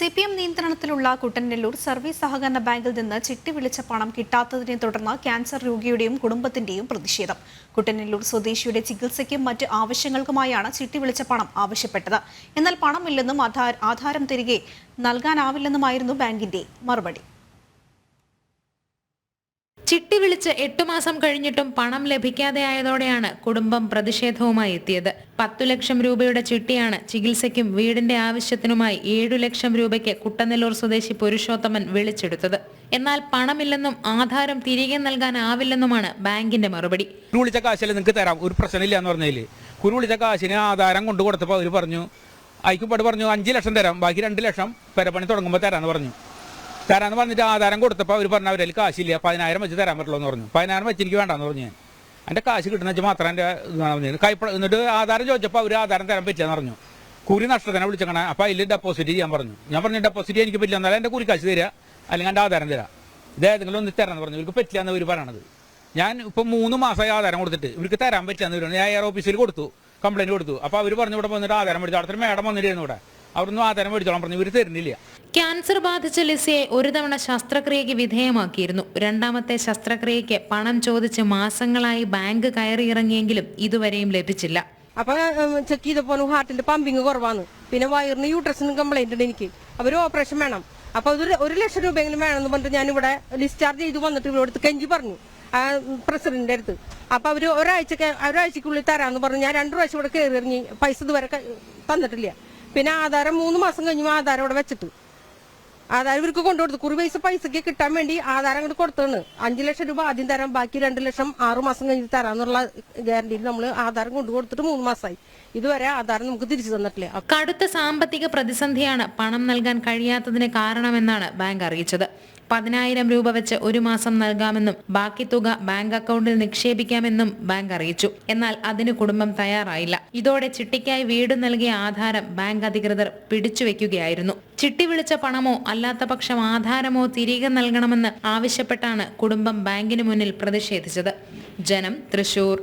C P M നിയന്ത്രണത്തിലുള്ള Kuttanellur service സഹകരണ ബാങ്കിൽ നിന്ന് ചിട്ടി വിളിച്ച പണം കിട്ടാത്തതിനെ തുടർന്ന് ക്യാൻസർ രോഗിയുടെയും കുടുംബത്തിന്റെയും പ്രതിഷേധം. കുട്ടനെല്ലൂർ സ്വദേശിയുടെ ചികിത്സയ്ക്കും മറ്റ് ആവശ്യങ്ങൾക്കുമായാണ് ചിട്ടി വിളിച്ച പണം ആവശ്യപ്പെട്ടത്. എന്നാൽ പണമില്ലെന്നും ആധാ- ആധാരം തിരികെ നൽകാനാവില്ലെന്നുമായിരുന്നു ബാങ്കിന്റെ മറുപടി. ചിട്ടി വിളിച്ച് എട്ടു മാസം കഴിഞ്ഞിട്ടും പണം ലഭിക്കാതെ ആയതോടെയാണ് കുടുംബം പ്രതിഷേധവുമായി എത്തിയത്. പത്തു ലക്ഷം രൂപയുടെ ചിട്ടിയാണ് ചികിത്സയ്ക്കും വീടിന്റെ ആവശ്യത്തിനുമായി ഏഴു ലക്ഷം രൂപയ്ക്ക് കുട്ടനെല്ലൂർ സ്വദേശി പുരുഷോത്തമൻ വിളിച്ചെടുത്തത്. എന്നാൽ പണമില്ലെന്നും ആധാരം തിരികെ നൽകാനാവില്ലെന്നുമാണ് ബാങ്കിന്റെ മറുപടി. കുരു വിളിച്ച നിങ്ങൾക്ക് തരാം. ഒരു പ്രശ്നമില്ല എന്ന് പറഞ്ഞതിൽ കുരുവിളിച്ച കാശിന് ആധാരം കൊണ്ടു കൊടുത്തപ്പോൾ അവർ പറഞ്ഞു അയക്കുപാട് പറഞ്ഞു അഞ്ച് ലക്ഷം തരാം. ബാക്കി രണ്ട് ലക്ഷം പെരപ്പണി തുടങ്ങുമ്പോൾ തരാമെന്ന് പറഞ്ഞു. തരാമെന്ന് പറഞ്ഞിട്ട് ആധാരം കൊടുത്തപ്പോൾ അവർ പറഞ്ഞു അവരിൽ കാശില്ല പതിനായിരം വെച്ച് തരാൻ പറ്റുള്ളൂ എന്ന് പറഞ്ഞു. പതിനായിരം വെച്ച് എനിക്ക് വേണ്ടെന്ന് പറഞ്ഞു ഞാൻ. എന്റെ കാശ് കിട്ടുന്ന വെച്ച് മാത്രം എന്റെ ഇതാണ് പറഞ്ഞത് കൈപ്പ എന്നിട്ട് ആധാരം ചോദിച്ചപ്പോൾ അവർ ആധാരം തരാൻ പറ്റില്ലെന്ന് പറഞ്ഞു. കുരി നഷ്ടത്തിനെ വിളിച്ചേക്കണേ അപ്പോൾ അതിൽ ഡെപ്പോസിറ്റ് ചെയ്യാൻ പറഞ്ഞു. ഞാൻ പറഞ്ഞു ഡെപ്പോസിറ്റ് എനിക്ക് പറ്റില്ല എന്നാലും എന്റെ കുരി കാശ് തരിക അല്ലെങ്കിൽ എന്റെ ആധാരം തരാം. ഇത് ഏതെങ്കിലും ഒന്ന് തരാമെന്ന് പറഞ്ഞു. ഇവർക്ക് പറ്റില്ല എന്ന് പറയണത്. ഞാൻ ഇപ്പം മൂന്ന് മാസമായി ആധാരം കൊടുത്തിട്ട് ഇവർക്ക് തരാൻ പറ്റില്ല എന്ന് പറഞ്ഞു. ഞാൻ എയർ ഓഫീസിൽ കൊടുത്തു കംപ്ലയിന്റ് കൊടുത്തു. അപ്പോൾ അവർ പറഞ്ഞു ഇവിടെ വന്നിട്ട് ആധാരം മേടിച്ചു അടുത്തൊരു മേഡം വന്നിട്ടായിരുന്നു ഇവിടെ. അവിടുന്ന് ആധാരം മേടിച്ചോളാം പറഞ്ഞു. ഇവർ തരുന്നില്ല. ക്യാൻസർ ബാധിച്ച ലിസിയെ ഒരു തവണ ശസ്ത്രക്രിയയ്ക്ക് വിധേയമാക്കിയിരുന്നു. രണ്ടാമത്തെ ശസ്ത്രക്രിയയ്ക്ക് പണം ചോദിച്ച് മാസങ്ങളായി ബാങ്ക് കയറിയിറങ്ങിയെങ്കിലും ഇതുവരെയും ലഭിച്ചില്ല. അപ്പൊ ചെക്ക് ചെയ്തപ്പോൾ ഹാർട്ടിന്റെ പമ്പിങ് കുറവാണ്. പിന്നെ വയറിന് യൂട്രസിനും കംപ്ലൈന്റ് ഉണ്ട് എനിക്ക്. അവർ ഓപ്പറേഷൻ വേണം. അപ്പൊ ഒരു ഒരു ലക്ഷം രൂപയെങ്കിലും വേണമെന്ന് പറഞ്ഞിട്ട് ഞാൻ ഇവിടെ ഡിസ്ചാർജ് ചെയ്ത് വന്നിട്ട് ഇവിടെ അടുത്ത് കെഞ്ചി പറഞ്ഞു. പ്രസിഡന്റിന്റെ അടുത്ത്. അപ്പൊ അവർ ഒരാഴ്ച ഒരാഴ്ചക്കുള്ളിൽ തരാന്ന് പറഞ്ഞു ഞാൻ രണ്ടു പ്രാവശ്യം ഇവിടെ കയറി ഇറങ്ങി. പൈസ ഇതുവരെ തന്നിട്ടില്ല. പിന്നെ ആധാരം മൂന്ന് മാസം കഴിഞ്ഞു ആധാരം ഇവിടെ വെച്ചിട്ട്. ആധാരം ഇവർക്ക് കൊണ്ടുകൊടുത്തു. കുറി പൈസ പൈസക്ക് കിട്ടാൻ വേണ്ടി ആധാരം അങ്ങോട്ട് കൊടുത്താണ്. അഞ്ചു ലക്ഷം രൂപ ആദ്യം തരാം ബാക്കി രണ്ട് ലക്ഷം ആറു മാസം കഴിഞ്ഞ് തരാന്നുള്ള ഗ്യാരണ്ടിയിൽ നമ്മൾ ആധാരം കൊണ്ടു കൊടുത്തിട്ട് മൂന്ന് മാസമായി ഇതുവരെ ആധാരം നമുക്ക് തിരിച്ചു തന്നിട്ടില്ല. കടുത്ത സാമ്പത്തിക പ്രതിസന്ധിയാണ് പണം നൽകാൻ കഴിയാത്തതിന് കാരണമെന്നാണ് ബാങ്ക് അറിയിച്ചത്. പതിനായിരം രൂപ വെച്ച് ഒരു മാസം നൽകാമെന്നും ബാക്കി തുക ബാങ്ക് അക്കൗണ്ടിൽ നിക്ഷേപിക്കാമെന്നും ബാങ്ക് അറിയിച്ചു. എന്നാൽ അതിന് കുടുംബം തയ്യാറായില്ല. ഇതോടെ ചിട്ടിക്കായി വീട് നൽകിയ ആധാരം ബാങ്ക് അധികൃതർ പിടിച്ചുവെക്കുകയായിരുന്നു ചിട്ടി വിളിച്ച പണമോ അല്ലാത്ത പക്ഷം ആധാരമോ തിരികെ നൽകണമെന്ന് ആവശ്യപ്പെട്ടാണ് കുടുംബം ബാങ്കിന് മുന്നിൽ പ്രതിഷേധിച്ചത്. ജനം തൃശൂർ.